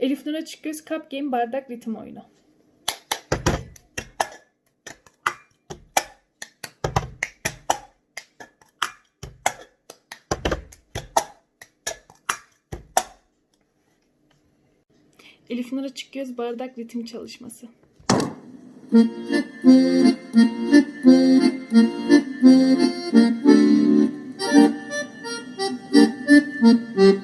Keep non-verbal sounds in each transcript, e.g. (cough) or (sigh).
Elif Nur Açıkgöz Cup Game Bardak Ritim Oyunu. Elif Nur Açıkgöz Bardak Ritim Çalışması. Müzik (laughs)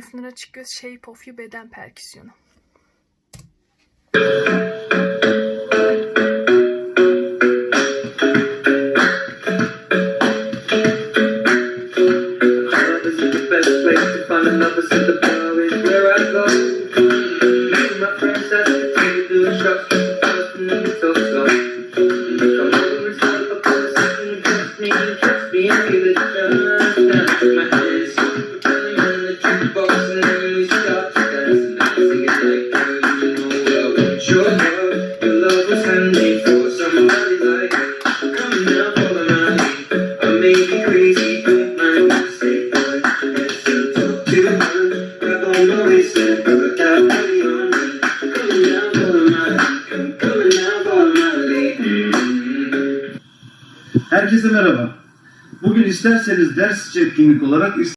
Elif Nur Açıkgöz Shape of You beden perküsyonu. Trust me, give it a chance. Herkese merhaba. Bugün isterseniz ders etkinlik olarak